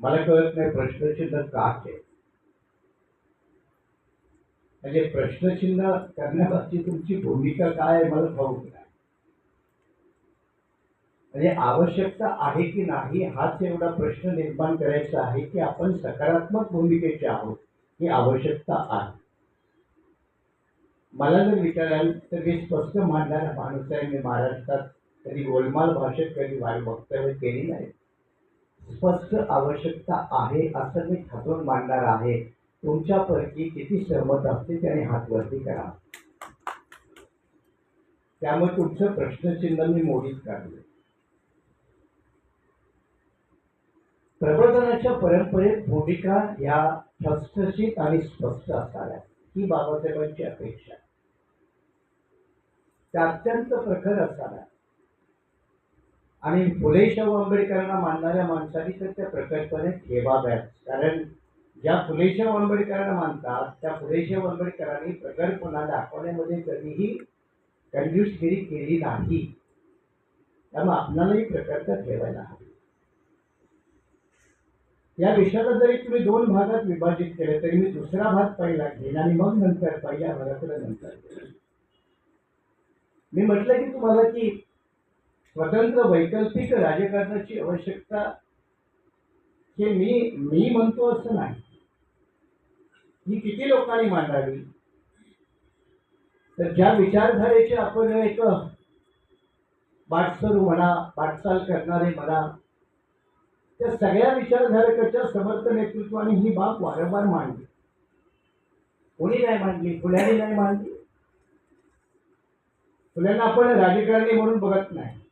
मला कळत नाही प्रश्नचिन्ह का म्हणजे प्रश्नचिन्ह करण्याबाबतची तुमची भूमिका काय आहे मला ठाऊक नाही. म्हणजे आवश्यकता आहे की नाही हाच एवढा प्रश्न निर्माण करायचा आहे की आपण सकारात्मक भूमिकेचे आहोत ही आवश्यकता आहे. मला जर विचाराल तर मी स्पष्ट मांडणारा माणूस आहे मी महाराष्ट्रात कधी गोलमाल भाषेत कधी वक्तव्य केली नाही. स्पष्ट आवश्यकता आहे असं मी ठाकून मांडणार आहे. तुमच्यापैकी किती सहमत असते त्याने हातवरती करा. त्यामुळे तुमचं प्रश्नचिन्ह मी मोडीत काढले. प्रबोधनाच्या परंपरेत भूमिका ह्या ठसठशीत आणि स्पष्ट असाव्या ही बाबासाहेबांची अपेक्षा. त्या अत्यंत प्रखर असाव्या आणि फुले शाहू आंबेडकरांना मानणाऱ्या माणसांनी तर त्या प्रकल्पने ठेवाव्यात कारण ज्या फुले शाहू आंबेडकरांना मानतात त्या फुले शाहू आंबेडकरांनी प्रकल्पना दाखवण्यामध्ये कधीही कंजूसगिरी केली नाही. त्यामुळे आपल्यालाही प्रकल्प ठेवायला हवी. या विषयाला जरी तुम्ही दोन भागात विभाजित केले तरी मी दुसरा भाग पहिला घेईन आणि मग नंतर पहिल्या भागाकडे नंतर मी म्हटलं की तुम्हाला की स्वतंत्र वैकल्पिक राजकारणाची आवश्यकता हे मी मी म्हणतो असं नाही. ही किती लोकांनी मांडावी? तर ज्या विचारधारेचे आपण एक बाटसरू म्हणा वाटचाल करणारे म्हणा त्या सगळ्या विचारधारकाच्या समर्थ नेतृत्वाने ही बाब वारंवार मांडली. कोणी नाही मांडली? फुल्याने नाही मांडली? फुल्यांना आपण राजकारणी म्हणून बघत नाही.